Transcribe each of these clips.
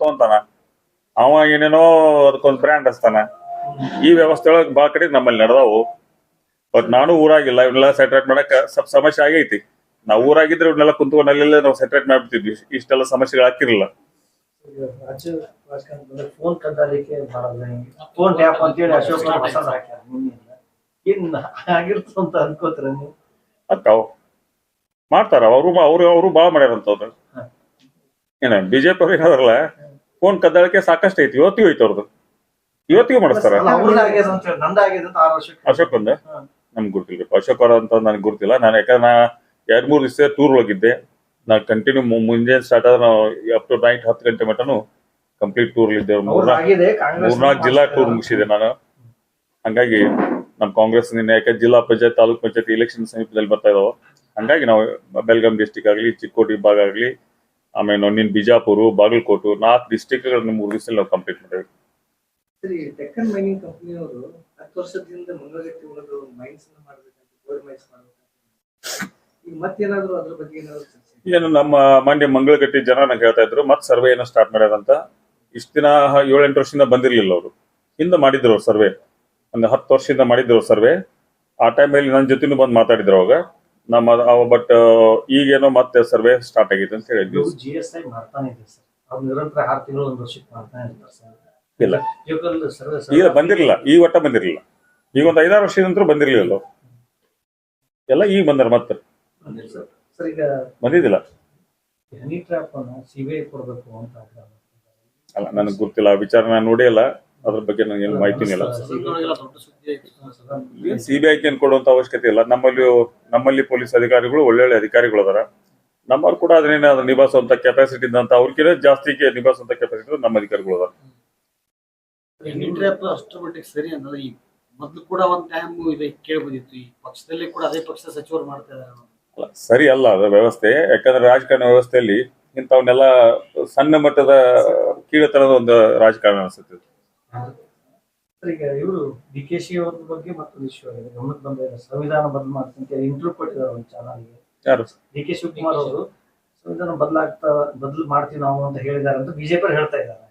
ತಗೊಂತಾನ. ಅವ ಏನೇನೋ ಅದಕ್ಕೊಂದು ಬ್ರ್ಯಾಂಡ್ ಹಚ್ತಾನ. ಈ ವ್ಯವಸ್ಥೆ ಒಳಗೆ ಭಾಳ ಕಡೆ ನಮ್ಮಲ್ಲಿ ನಡೆದಾವು. ಬಟ್ ನಾನು ಊರಾಗಿಲ್ಲ ಇವನ್ನೆಲ್ಲ ಸೆಟ್ರೇಟ್ ಮಾಡಕ್ ಸ್ವಲ್ಪ ಸಮಸ್ಯೆ ಆಗೈತಿ. ನಾವು ಊರಾಗಿದ್ರೆ ಇವನ್ನೆಲ್ಲ ಕುಂತ್ಕೊಂಡು ಅಲ್ಲೆಲ್ಲ ನಾವು ಸೆಟ್ರೇಟ್ ಮಾಡ್ಬಿಡ್ತಿದ್ವಿ ಇಷ್ಟೆಲ್ಲ ಸಮಸ್ಯೆಗಳು ಹಾಕಿರಲಿಲ್ಲ ಫೋನ್ ಕದ್ದಾಲಿಕೆ ಫೋನ್ ಟ್ಯಾಪ್ ಅಂತೇಳಿ ಅಶೋಕ್ ಅನ್ಕೋತೀರ ನೀವು? ಅಕ್ಕಾವ್. ಮಾಡ್ತಾರ. ಅವರು ಅವರು ಅವರು ಭಾಳ ಮಾಡ್ಯಾರಂತವ್ರು. ಏನ ಬಿಜೆಪಿ ಅವ್ರು ಏನಾದ್ರಲ್ಲ ಫೋನ್ ಕದ್ದಾಳಿಕೆ ಸಾಕಷ್ಟು ಐತಿ. ಇವತ್ತಿಗೂ ಐತಿ ಅವ್ರದ್ದು ಇವತ್ತಿಗೂ ಮಾಡಿಸ್ತಾರ? ಅಶೋಕ್ ಒಂದ. ನಮ್ಗೆ ಗೊತ್ತಿಲ್ಲ. ಅಶೋಕ್ ಅವರ ಅಂತ ನನಗೆ ಗೊತ್ತಿಲ್ಲ. ನಾನು ಯಾಕಂದ್ರೆ ನಾ ಎರಡ್ ಮೂರು ದಿವಸ ಟೂರ್ ಹೋಗಿದ್ದೆ ನಾ ಕಂಟಿನ್ಯೂ ಮುಂಜಾನೆ ಸ್ಟಾರ್ಟ್ ಆದ್ರೆ ನಾವು ಅಪ್ ಟು ನೈಟ್ ಹತ್ತು ಗಂಟೆ ಮಟನು ಕಂಪ್ಲೀಟ್ ಟೂರ್ ಇದ್ದೆ. ಮೂರ್ನಾಲ್ಕು ಜಿಲ್ಲಾ ಟೂರ್ ಮುಗಿಸಿದೆ ನಾನು. ಹಂಗಾಗಿ ನಮ್ಮ ಕಾಂಗ್ರೆಸ್ ನಿನ್ನೆ ಯಾಕೆ ಜಿಲ್ಲಾ ಪಂಚಾಯತ್ ತಾಲೂಕ್ ಪಂಚಾಯತ್ ಇಲೆಕ್ಷನ್ ಸಮೀಪದಲ್ಲಿ ಬರ್ತಾ ಇದಾವೆ. ಹಂಗಾಗಿ ನಾವು ಬೆಲ್ಗಾಂ ಡಿಸ್ಟಿಕ್ ಆಗಲಿ ಚಿಕ್ಕೋಡಿ ಭಾಗ ಆಗಲಿ ಆಮೇಲೆ ನಿನ್ ಬಿಜಾಪುರ ಬಾಗಲಕೋಟು ನಾಲ್ಕು ಡಿಸ್ಟಿಕ್ಗಳನ್ನ ಮೂರು ದಿವಸ ನಾವು ಕಂಪ್ಲೀಟ್ ಮಾಡಿದ್ವಿ. ಸರಿ ಡೆಕ್ಕನ್ ಮೈನಿಂಗ್ ಕಂಪನಿಯವರು ಹತ್ತು ವರ್ಷದಿಂದ ಮಂಗಳಗಟ್ಟಿ ಒಳಗೆ ಮೈನ್ಸ್ ಮಾಡ್ಬೇಕಂತ ಗೋಲ್ಡ್ ಮೈನ್ಸ್ ಮಾಡ್ಬೇಕಂತ ಈಗ ಮತ್ತೇನಾದ್ರು ಅದ್ರ ಬಗ್ಗೆ ಏನಾದ್ರು ಏನು ನಮ್ಮ ಮಂಡ್ಯ ಮಂಗಳಗಟ್ಟಿ ಜನ ನಂಗೆ ಹೇಳ್ತಾ ಇದ್ರು ಮತ್ತೆ ಸರ್ವೆ ಏನೋ ಸ್ಟಾರ್ಟ್ ಮಾಡ್ಯಾರಂತ. ಇಷ್ಟ ದಿನ ಏಳೆಂಟು ವರ್ಷದಿಂದ ಬಂದಿರ್ಲಿಲ್ಲ ಅವರು. ಹಿಂದೆ ಮಾಡಿದ್ರು ಅವ್ರು ಸರ್ವೆ ಒಂದು ಹತ್ತು ವರ್ಷದಿಂದ ಮಾಡಿದ್ರು ಸರ್ವೆ ಆ ಟೈಮಲ್ಲಿ ನನ್ನ ಜೊತೆನೂ ಬಂದು ಮಾತಾಡಿದ್ರು ಅವಾಗ. ನಮ್ಮ ಬಟ್ ಈಗೇನೋ ಮತ್ತೆ ಸರ್ವೆ ಸ್ಟಾರ್ಟ್ ಆಗಿದೆ ಅಂತ ಹೇಳಿದ್ವಿ. ಜಿ ಎಸ್ ಐ ಮಾಡ್ತಾನೆ ಇದೆ ಸರ್. ಅವ್ರು ನಿರಂತರ ಆರು ತಿಂಗಳು ಒಂದು ವರ್ಷಕ್ಕೆ ಮಾಡ್ತಾನೆ ಇರ್ತಾರೆ ಸರ್. ಇಲ್ಲ. ಈಗ ಬಂದಿರಲಿಲ್ಲ. ಈ ಒಟ್ಟ ಬಂದಿರಲಿಲ್ಲ. ಈಗ ಒಂದು ಐದಾರು ವರ್ಷದ ನಂತರ ಬಂದಿರಲಿಲ್ಲ. ಎಲ್ಲ ಈಗ ಬಂದಾರ ಮತ್ತೆ. ಬಂದಿದ್ದಿಲ್ಲ. ಸಿಬಿಐ ಕೊಡಬೇಕು ಅಂತ ಅಲ್ಲ ನನಗೆ ಗೊತ್ತಿಲ್ಲ. ವಿಚಾರ ನಾನು ನೋಡೇ ಇಲ್ಲ. ಅದ್ರ ಬಗ್ಗೆ ನನಗೆ ಏನು ಮಾಹಿತಿನೇ ಇಲ್ಲ ಸಿಬಿಐ ಏನು ಕೊಡುವಂತ ಅವಶ್ಯಕತೆ ಇಲ್ಲ. ನಮ್ಮಲ್ಲಿ ನಮ್ಮಲ್ಲಿ ಪೊಲೀಸ್ ಅಧಿಕಾರಿಗಳು ಒಳ್ಳೊಳ್ಳೆ ಅಧಿಕಾರಿಗಳು ಅದಾರ. ನಮ್ಮವ್ರು ಕೂಡ ಅದನ್ನೇನು ಅದನ್ನ ನಿಭಾಯಿಸುವಂತ ಕೆಪಾಸಿಟಿ ಇದ್ದಂತ ಅವ್ರಿಗಿಂತ ಜಾಸ್ತಿ ನಿಭಾಯಿಸುವಂತ ಕೆಪಾಸಿಟಿ ನಮ್ಮ ಅಧಿಕಾರಿಗಳು ಅದಾರ. ಅಷ್ಟರ ಮಟ್ಟಿಗೆ ಸರಿ ಈ ಮೊದ್ಲು ಕೂಡ ಒಂದು ಟೈಮ್ ಇದೆ ಕೇಳ್ಬೋದಿತ್ತು. ಈ ಪಕ್ಷದಲ್ಲಿ ಕೂಡ ಅದೇ ಪಕ್ಷ ಸಚಿವರು ಮಾಡ್ತಾ ಸರಿ ಅಲ್ಲ ಅದ ವ್ಯವಸ್ಥೆ. ಯಾಕಂದ್ರೆ ರಾಜಕಾರಣ ವ್ಯವಸ್ಥೆಯಲ್ಲಿ ಇಂಥವನ್ನೆಲ್ಲ ಸಣ್ಣ ಮಟ್ಟದ ಕೀಳತನದ ಒಂದು ರಾಜಕಾರಣ ಅನಿಸುತ್ತೆ. ಈಗ ಇವರು ಡಿ ಕೆ ಶಿ ಅವ್ರ ಬಗ್ಗೆ ಮತ್ತು ಇಶ್ಯೂ ಆಗಿದೆ ಗಮನಕ್ಕೆ ಬಂದಿದೆ ಸಂವಿಧಾನ ಬದಲು ಮಾಡ್ತಂತ ಇಂಟರ್ವ್ಯೂ ಕೊಟ್ಟಿದ್ದಾರೆ ಒಂದು ಚಾನಲ್ಗೆ ಯಾರು? ಡಿ ಕೆ ಶಿವಕುಮಾರ್ ಅವರು. ಸಂವಿಧಾನ ಬದಲಾಗ್ತಾ ಬದಲು ಮಾಡ್ತೀವಿ ನಾವು ಅಂತ ಹೇಳಿದ್ದಾರೆ ಅಂತ ಬಿಜೆಪಿ ಹೇಳ್ತಾ ಇದ್ದಾರೆ.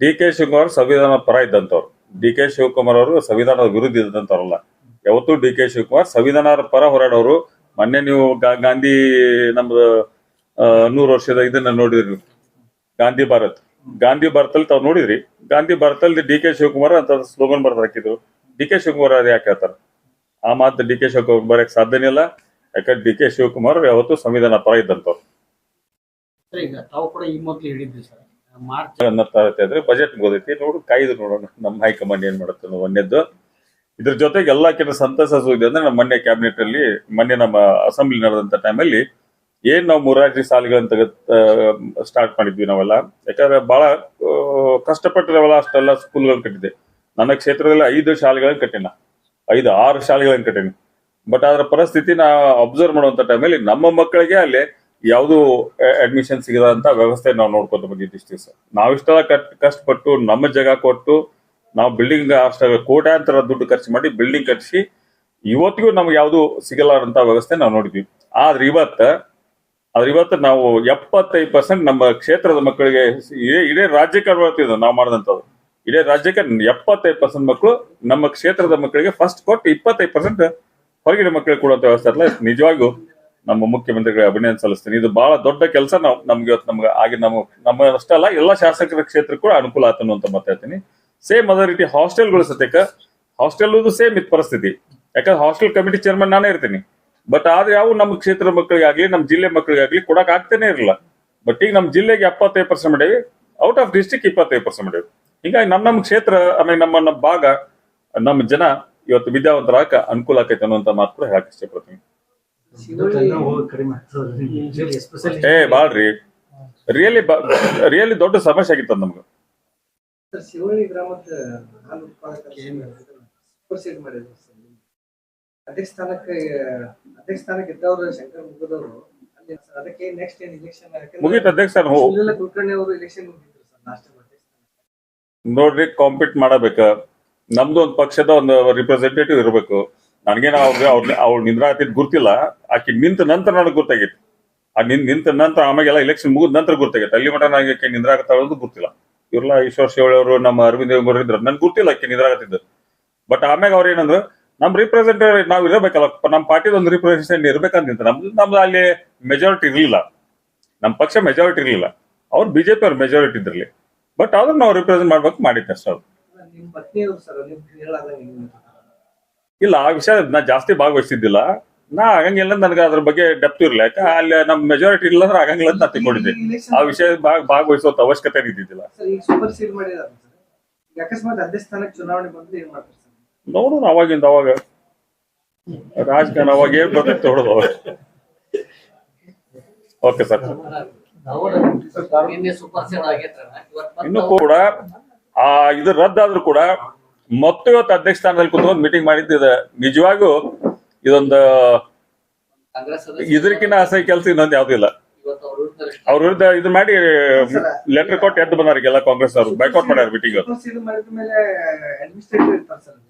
ಡಿ ಕೆ ಶಿವಕುಮಾರ್ ಸಂವಿಧಾನ ಪರ ಇದ್ದಂತವ್ರು. ಡಿ ಕೆ ಶಿವಕುಮಾರ್ ಅವರು ಸಂವಿಧಾನದ ವಿರುದ್ಧ ಇದ್ದಂತವ್ರಲ್ಲ. ಯಾವತ್ತೂ ಡಿ ಕೆ ಶಿವಕುಮಾರ್ ಸಂವಿಧಾನ ಪರ ಹೋರಾಡೋರು. ಮೊನ್ನೆ ನೀವು ಗಾಂಧಿ ನಮ್ದು ನೂರು ವರ್ಷದ ಇದನ್ನ ನೋಡಿದ್ರಿ ಗಾಂಧಿ ಭಾರತ್. ಗಾಂಧಿ ಭಾರತಲ್ಲಿ ತಾವು ನೋಡಿದ್ರಿ? ಗಾಂಧಿ ಭಾರತಲ್ಲಿ ಡಿ ಕೆ ಶಿವಕುಮಾರ್ ಅಂತ ಸ್ಲೋಗನ್ ಬರ್ದು ಹಾಕಿದ್ರು. ಡಿ ಕೆ ಶಿವಕುಮಾರ್ ಅದು ಯಾಕೆ ಹೇಳ್ತಾರೆ? ಆ ಮಾತು ಡಿ ಕೆ ಶಿವಕುಮಾರ್ ಬರಕ್ ಸಾಧ್ಯನೇ ಇಲ್ಲ. ಯಾಕಂದ್ರೆ ಡಿ ಕೆ ಶಿವಕುಮಾರ್ ಯಾವತ್ತೂ ಸಂವಿಧಾನ ಪರ ಇದ್ದಂತವ್ರು. ಅಂದ್ರೆ ಬಜೆಟ್ ಮುಗೋದೈತಿ. ನೋಡು ಕಾಯ್ದು ನೋಡೋಣ. ನಮ್ಮ ಹೈಕಮಾಂಡ್ ಏನ್ ಮಾಡುತ್ತೆ ಒಂದೇದ್ದು ಇದ್ರ ಜೊತೆಗೆ ಎಲ್ಲಕ್ಕಿಂತ ಸಂತಸ ಇದೆ ಅಂದ್ರೆ ನಮ್ಮ ಮೊನ್ನೆ ಕ್ಯಾಬಿನೆಟ್ ಅಲ್ಲಿ ಮೊನ್ನೆ ನಮ್ಮ ಅಸೆಂಬ್ಲಿ ನಡೆದಂತ ಟೈಮಲ್ಲಿ ಏನ್ ನಾವು ಮುರಾರ್ಜಿ ಸಾಲಿಗಳನ್ನ ತೆಗೆದ್ ಸ್ಟಾರ್ಟ್ ಮಾಡಿದ್ವಿ ನಾವೆಲ್ಲ. ಯಾಕಂದ್ರೆ ಬಹಳ ಕಷ್ಟಪಟ್ಟು ಅಷ್ಟೆಲ್ಲ ಸ್ಕೂಲ್ಗಳನ್ನ ಕಟ್ಟಿದೆ ನನ್ನ ಕ್ಷೇತ್ರದಲ್ಲಿ ಐದು ಶಾಲೆಗಳನ್ನ ಕಟ್ಟಿನ. ಐದು, ಆರು ಶಾಲೆಗಳನ್ನ ಕಟ್ಟಿನಿ. ಬಟ್ ಅದರ ಪರಿಸ್ಥಿತಿ ನಾ ಅಬ್ಸರ್ವ್ ಮಾಡುವಂತ ಟೈಮಲ್ಲಿ ನಮ್ಮ ಮಕ್ಕಳಿಗೆ ಅಲ್ಲಿ ಯಾವುದು ಅಡ್ಮಿಷನ್ ಸಿಗದಂತ ವ್ಯವಸ್ಥೆ ನಾವು ನೋಡ್ಕೊಂತ ಬಂದಿದ್ದು ಇಷ್ಟು ದಿವಸ. ನಾವಿಷ್ಟೆಲ್ಲ ಕಟ್, ಕಷ್ಟಪಟ್ಟು, ನಮ್ಮ ಜಾಗ ಕೊಟ್ಟು, ನಾವು ಬಿಲ್ಡಿಂಗ್ ಅಷ್ಟ ಕೋಟ್ಯಾಂತರ ದುಡ್ಡು ಖರ್ಚು ಮಾಡಿ ಬಿಲ್ಡಿಂಗ್ ಕಟ್ಟಿಸಿ ಇವತ್ತಿಗೂ ನಮ್ಗೆ ಯಾವುದು ಸಿಗಲಾರಂತ ವ್ಯವಸ್ಥೆ ನಾವು ನೋಡಿದ್ವಿ. ಆದ್ರೆ ಇವತ್ತ ಆದ್ರೆ ಇವತ್ತು ನಾವು ಎಪ್ಪತ್ತೈದು ಪರ್ಸೆಂಟ್ ನಮ್ಮ ಕ್ಷೇತ್ರದ ಮಕ್ಕಳಿಗೆ ಇಡೀ ರಾಜ್ಯಕ್ಕೆ ಅನ್ವರ್ತಿದ್ದು ನಾವು ಮಾಡಿದಂಥದ್ದು. ಇಡೀ ರಾಜ್ಯಕ್ಕೆ ಎಪ್ಪತ್ತೈದು ಪರ್ಸೆಂಟ್ ಮಕ್ಕಳು ನಮ್ಮ ಕ್ಷೇತ್ರದ ಮಕ್ಕಳಿಗೆ ಫಸ್ಟ್ ಕೊಟ್ಟು ಇಪ್ಪತ್ತೈದು ಪರ್ಸೆಂಟ್ ಹೊರಗಿನ ಮಕ್ಕಳಿಗೆ ಕೊಡುವಂತ ವ್ಯವಸ್ಥೆ ಅಲ್ಲ ನಿಜವಾಗೂ ನಮ್ಮ ಮುಖ್ಯಮಂತ್ರಿಗಳಿಗೆ ಅಭಿನಂದನೆ ಸಲ್ಲಿಸ್ತೀನಿ. ಇದು ಬಹಳ ದೊಡ್ಡ ಕೆಲಸ, ನಾವು ನಮ್ಗೆ ಇವತ್ತು ನಮ್ಗೆ ಆಗಿ ನಮ್ಮ ನಮ್ಮ ಅಷ್ಟೇ ಅಲ್ಲ, ಎಲ್ಲ ಶಾಸಕರ ಕ್ಷೇತ್ರಕ್ಕೂ ಕೂಡ ಅನುಕೂಲ ಆತನು ಅನ್ನುವಂತ ಮಾತಾಡ್ತೀನಿ ಸೇಮ್ ಅದೇ ರೀತಿ ಹಾಸ್ಟೆಲ್ಗಳು ಸದ್ಯಕ್ಕೆ ಹಾಸ್ಟೆಲ್ ಸೇಮ್ ಇತ್ತು ಪರಿಸ್ಥಿತಿ. ಯಾಕಂದ್ರೆ ಹಾಸ್ಟೆಲ್ ಕಮಿಟಿ ಚೇರ್ಮನ್ ನಾನೇ ಇರ್ತೀನಿ. ಬಟ್ ಆದ್ರೆ ಯಾವ ನಮ್ಮ ಕ್ಷೇತ್ರ ಮಕ್ಕಳಿಗಾಗ್ಲಿ ನಮ್ಮ ಜಿಲ್ಲೆ ಮಕ್ಕಳಿಗಾಗ್ಲಿ ಕೊಡಕ್ ಆಗ್ತಾನೆ ಇರಲಿಲ್ಲ. ಬಟ್ ಈಗ ನಮ್ಮ ಜಿಲ್ಲೆಗೆ ಎಪ್ಪತ್ತೈದು ಪರ್ಸೆಂಟ್ ಮಾಡೇವಿ. ಔಟ್ ಆಫ್ ಡಿಸ್ಟಿಕ್ ಇಪ್ಪತ್ತೈದು ಪರ್ಸೆಂಟ್ ಮಾಡೇವಿ. ಹಿಂಗಾಗಿ ನಮ್ಮ ನಮ್ಮ ಕ್ಷೇತ್ರ ಆಮೇಲೆ ನಮ್ಮ ನಮ್ಮ ಭಾಗ ನಮ್ಮ ಜನ ಇವತ್ತು ವಿದ್ಯಾವಂತರಾಕ ಅನುಕೂಲ ಆಕೈತೆ ಅನ್ನುವಂತ ಮಾತು ಕೂಡ ಹೇಳಕ್ ಇಷ್ಟಪಡ್ತೀನಿ. ಏ ಬಾಳ್ರಿ. ರಿಯಲಿ ರಿಯಲಿ ದೊಡ್ಡ ಸಮಸ್ಯೆ ಆಗಿತ್ತು ನಮ್ಗೆ. ಶಿವಳ್ಳಿ ಗ್ರಾಮದ ಹಾಲು ಉತ್ಪಾದಕರ ಸೂಪರ್ ಸೀಡ್ ಮಾಡಿದ್ರು ಅಧ್ಯಕ್ಷ ಸ್ಥಾನಕ್ಕೆ ಅಧ್ಯಕ್ಷ ಸ್ಥಾನಕ್ಕೆ ಇದ್ದವರು ಶಂಕರ್ ಮುಗದವರು. ಅಲ್ಲಿ ಅದಕ್ಕೆ ನೆಕ್ಸ್ಟ್ ಏನ್ ಇಲೆಕ್ಷನ್ ಮುಗೀತು ಅಧ್ಯಕ್ಷ ಕುಲಕರ್ಣಿ ಅವರು ಇಲೆಕ್ಷನ್ ಮುಗಿದ್ರು ಸರ್ ಲಾಸ್ಟ್ ನೋಡ್ರಿ ಕಾಂಪೀಟ್ ಮಾಡಬೇಕ. ನಮ್ದು ಒಂದು ಪಕ್ಷದ ಒಂದು ರಿಪ್ರೆಸೆಂಟೇಟಿವ್ ಇರಬೇಕು. ನನಗೇನು ಅವ್ರಿಗೆ ಅವ್ರ ಅವ್ಳು ನಿಂದ್ರಾತಿದ್ ಗುರ್ತಿಲ್ಲ. ಆಕೆ ನಿಂತ ನಂತರ ನನಗೆ ಗೊತ್ತಾಗಿತ್ತು ಆ ನಿನ್ ನಿಂತ ನಂತರ ಆಮೇಲೆ ಇಲೆಕ್ಷನ್ ಮುಗಿದ ನಂತರ ಗೊತ್ತಾಗೈತೆ ಅಲ್ಲಿ ಮಟ ನನಗೆ ಆಕೆ ನಿಂದ್ರಾಗತ್ತಾಳ ಅಂತ ಗೊತ್ತಿಲ್ಲ ಇವ್ರಲ್ಲ ಈಶ್ವರ್ ಶೇವಳವರು ಅವರು ನಮ್ಮ ಅರವಿಂದ್ ಅವರು ಇದ್ರು ನನ್ಗೆ ಗೊತ್ತಿಲ್ಲ ಆಕೆ ನಿಂದ್ರಾಗತ್ತಿದ್ದು. ಬಟ್ ಆಮ್ಯಾಗ ಅವ್ರು ಏನಂದ್ರು ನಮ್ ರಿಪ್ರೆಸೆಂಟೇಟಿವ್ ನಾವ್ ಇರಬೇಕಲ್ಲ ನಮ್ಮ ಪಾರ್ಟಿ ಒಂದು ರಿಪ್ರೆಸೆಂಟೇಟಿವ್ ಇರ್ಬೇಕಂತ ನಮ್ದು ನಮ್ದು ಅಲ್ಲಿ ಮೆಜಾರಿಟಿ ಇರಲಿಲ್ಲ. ನಮ್ ಪಕ್ಷ ಮೆಜಾರಿಟಿ ಇರಲಿಲ್ಲ. ಅವ್ರು ಬಿಜೆಪಿ ಅವ್ರ ಮೆಜಾರಿಟಿ ಇದ್ರಲ್ಲಿ. ಬಟ್ ಆದ್ರೂ ನಾವು ರಿಪ್ರೆಸೆಂಟ್ ಮಾಡ್ಬೇಕು ಮಾಡಿದ್ದೆ ಅಷ್ಟು ಅವ್ರು. ನಿಮ್ ಇಲ್ಲ ಆ ವಿಷಯ ನಾ ಜಾಸ್ತಿ ಭಾಗವಹಿಸಿದ್ದಿಲ್ಲ. ನಾ ಆಗಂಗಿಲ್ಲ ನನಗೆ ಅದ್ರ ಬಗ್ಗೆ ಡೆಪ್ತ್ ಇರಲಿಲ್ಲ. ಯಾಕೆ? ಅಲ್ಲಿ ನಮ್ ಮೆಜಾರಿಟಿ ಇಲ್ಲ ಅಂದ್ರೆ ಆಗಂಗಿಲ್ಲ ಅಂತ ನಾ ತಿಳ್ಕೊಂಡಿದ್ದೆ. ಆ ವಿಷಯ ಭಾಗ ಭಾಗವಹಿಸುವಂತ ಅವಶ್ಯಕತೆ ಇದ್ದಿದ್ದಿಲ್ಲ. ಅಕಸ್ಮಾತ್ ಅದೇ ಸ್ಥಾನಕ್ಕೆ ಚುನಾವಣೆ ಬಂದ್ರೆ ಏನ್ ಮಾಡ್ತಾರೆ ನೋಡೋಣ ಅವಾಗಿಂದ ಅವಾಗ. ರಾಜಕಾರಣ ಅವಾಗ ಏನ್ ಬರ್ತೈತೆ ನೋಡೋದು ಅವಾಗ. Okay sir. ಇನ್ನು ಕೂಡ ಆ ಇದು ರದ್ದಾದ್ರೂ ಕೂಡ ಮತ್ತೆ ಇವತ್ತು ಅಧ್ಯಕ್ಷ ಸ್ಥಾನದಲ್ಲಿ ಕುತ್ಕೊಂಡು ಮೀಟಿಂಗ್ ಮಾಡಿದ್ದಿದೆ ನಿಜವಾಗೂ ಇದೊಂದು ಇದಕ್ಕಿಂತ ಅಸಹ್ಯ ಕೆಲಸ ಇನ್ನೊಂದು ಯಾವ್ದು ಇಲ್ಲ. ಅವ್ರ ವಿರುದ್ಧ ಇದು ಮಾಡಿ ಲೆಟರ್ ಕೊಟ್ಟು ಎದ್ದು ಬಂದಾರ ಎಲ್ಲ ಕಾಂಗ್ರೆಸ್ ಅವರು. ಬೈಕೌಟ್ ಮಾಡ್ಯಾರ ಮೀಟಿಂಗ್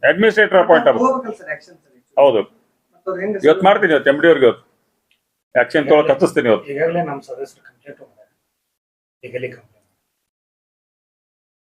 ಅಡ್ಮಿನಿಸ್ಟ್ರೇಟರ್ ಅಪಾಯಿಂಟ್ ಅವರು ಸರ್ ಆಕ್ಷನ್ ಸರ್ ಹೌದು. ಇವತ್ತು ಮಾಡ್ತೀನಿ ಇವತ್ತು ಎಂ ಡಿ ಅವ್ರಿಗೆ ಆಕ್ಷನ್ ತೊಗೊಳಕ್ ಹತ್ತಿಸ್ತೀನಿ ಇವತ್ತು. ಈಗಾಗಲೇ ನಮ್ಮ ಸದಸ್ಯರು ಕಂಪ್ಲೇಂಟ್ ಈಗಲೇ ಕಂಪ್ಲೇಂಟ್